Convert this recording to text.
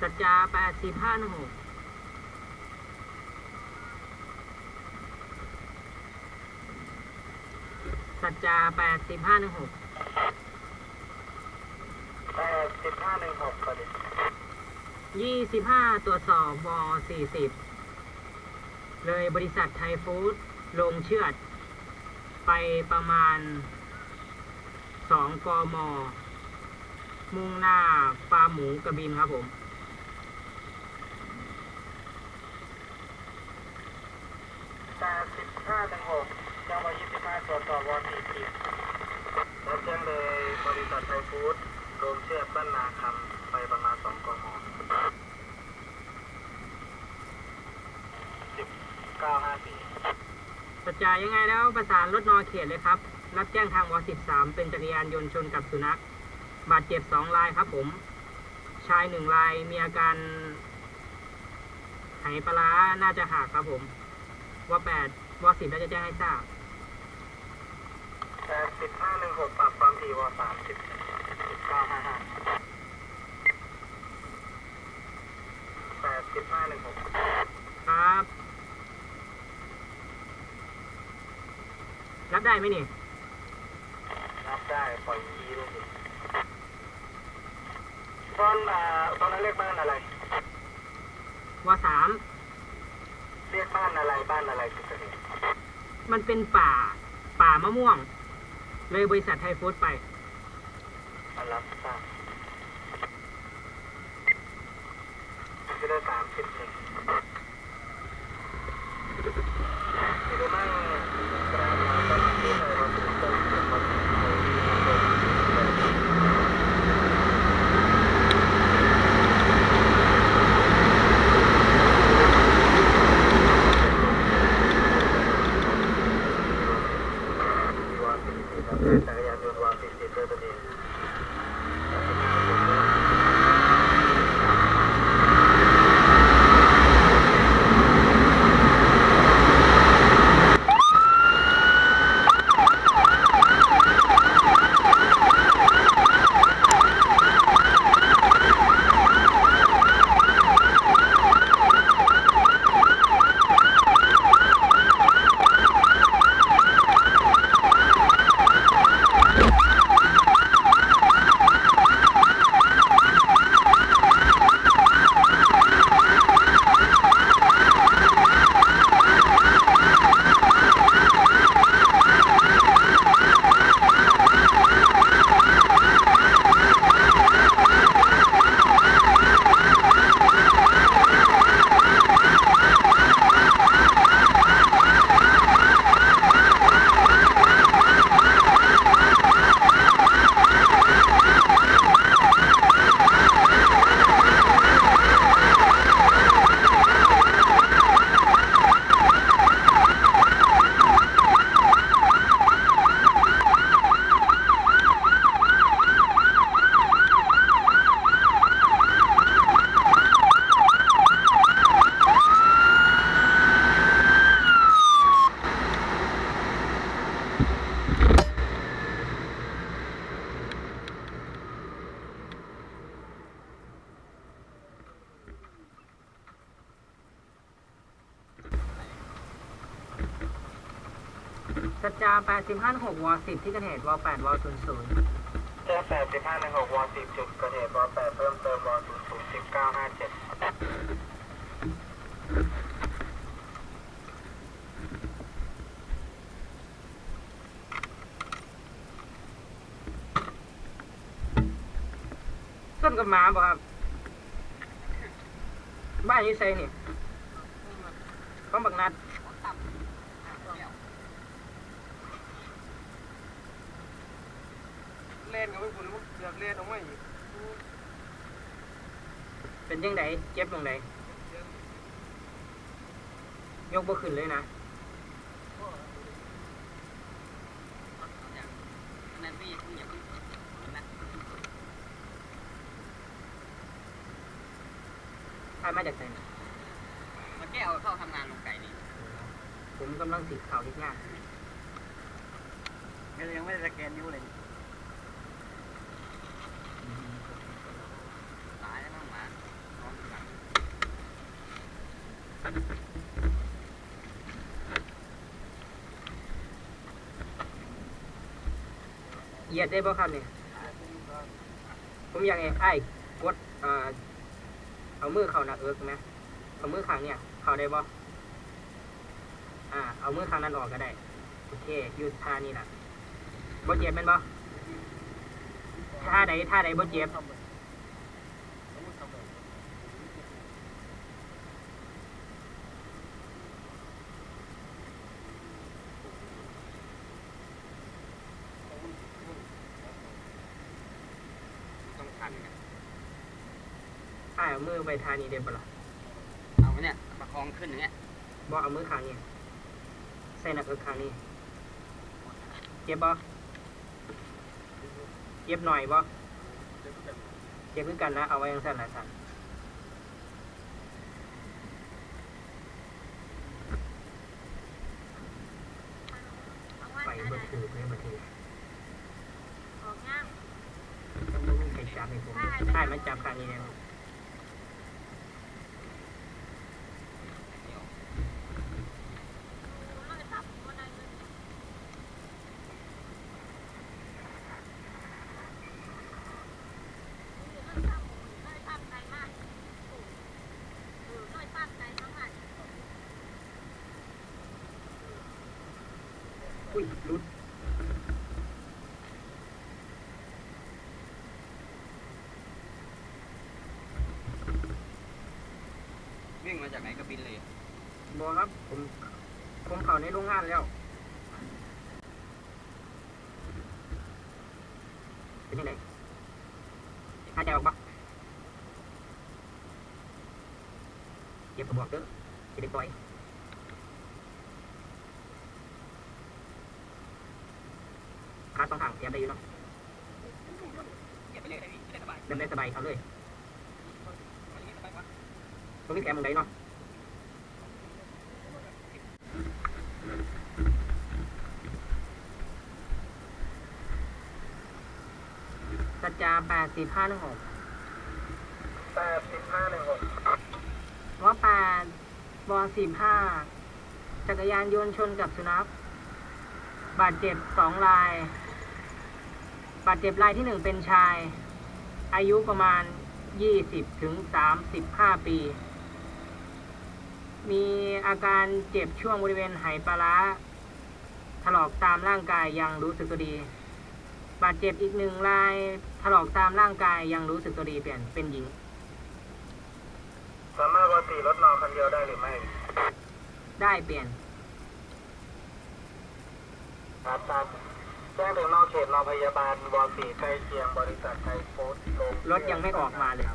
สัจจาแปดสิบห้าหนึ่งหกสัจจาแปดสิบห้าหนึ่งหกแปดสิบห้าหนึ่งหกพอดียี่สิบห้าตรวสอบวสี่สิบเลยบริษัทไทยฟู้ดลงเชือด ไปประมาณสองกม มุ่งหน้าฟาร์มหมูกระบินครับผม แปดสิบห้าหนึ่งหกเจ้ามายี่ สวสี่สิบแล้วแจ้งเลยบริษัทไทยฟู้ดโรงเชือดบ้านนาคำไปประมาณสองกมสิบเก้าห้าสี่สัจจายังไงแล้วประสานรถนอเขตเลยครับ รับแจ้งทางว13เป็นจักรยานยนต์ชนกับสุนัข บาดเจ็บสองรายครับผม ชายหนึ่งรายมีอาการไหปลา น่าจะหักครับผมวแปดวสิบน่าจะแจ้งให้ทราบ แปดสิบห้าหนึ่งหกปรับความถี่วสามสิบสิบเก้าห้าห้าแปดสิบห้าหนึ่งหกครับรับได้ไหมนี่รับได้ปล่อยคีย์ด้วยสิตอนอ่าตอนนั้นเรียกบ้านอะไรวสามเรียกบ้านอะไรบ้านอะไรจุดเกิดเหตุมันเป็นป่า ป่ามะม่วง เลยบริษัทไทยฟู้ดไปรับทราบ สัจจาแปดสิบห้าหกวสิบที่เกิดเหตุวแปดวศูนย์ศูนย์เจ้าแปดสิบห้าหนึ่งหกวอสิบจุดเกิดเหตุวอแปดเพิ่มเติมวอศูนย์ศูนย์สิบเก้าห้าเจ็ดส้นกับหมาบอกครับ บ้านอยูไซนี่ของบักนัด เล่ นกับพวกคุณเสือกเล่นออกมาอีกเป็นยังไงเจ็บตรงไหนยกบ่ขึ้นเลยนะนั่นพี่คุณอย่าเพิ่งนะใครมาจากไหนนะมันแก้เอาเข้าทำงานลงไก่นี่ผมกำลังติดข่าวที่งานยังไม่ได้สแกนนิ้วเลย ตายแล้วน้องหมา เหยียดได้ป่ะครับเนี่ยผมอยากให้ไอ้กดเอ่อเอามือเข่าหนักเอิกไหมเอามือข้างเนี่ย เข่าได้ป่ะอ่า เอามือข้างนั้นออกก็ได้ โอเคอยูท่านี่นะบ่เจ็บแม่นบ่ท่าใดท่าใดบ่เจ็บ ต้องทันกันอ้ายเอามือไปท่านี้ได้ป่ะล่ะเอาเนี่ยประคองขึ้นอย่างเงี้ยบ่เอามือข้างนี้ใส่หนักเอิกข้างนี้เจ็บบ่เจ็บหน่อยบ่เจ็บคือกันนะเอาไว้ยังสั่นละสั่นไปเบิดถือเลยเบิดถือต้องบ่มีใใช่มันจับข้างนี้ วิ่งมาจากไหนก็บินเลยบอครับผมผมเข้าในโรงงานแล้วเป็นยังไงหายใจออกปะเก็บกระบอกเด้อจะได้ปล่อยขาสองข้างเตรียมได้อยู่เนาะเก็บไปเลยได้พี่ได้สบายเดินได้สบายเอาเลย วันนี้สบายปะ ตรงนี้แถมมึงได้เนาะสัจจาแปดสิบห้าหนึ่งหกแปดสิบห้าหนึ่งหกว่าแปดบอสิบห้าจักรยานยนต์ชนกับสุนัข บาดเจ็บสองราย บาดเจ็บรายที่หนึ่งเป็นชาย อายุประมาณยี่สิบถึงสามสิบห้าปี มีอาการเจ็บช่วงบริเวณไหปลาร้าถลอกตามร่างกายยังรู้สึกตัวดี บาดเจ็บอีกหนึ่งรายถลอกตามร่างกายยังรู้สึกตัวดีเปลี่ยนเป็นหญิง สามารถวอสี่รถนอนคันเดียวได้หรือไม่ ได้เปลี่ยนครับครับแจ้งถึงนอกเขตนอกพยาบาลวอสี่ใกล้เคียงบริษัทไทยฟู้ดโรงรถยังไม่ออกมาเลย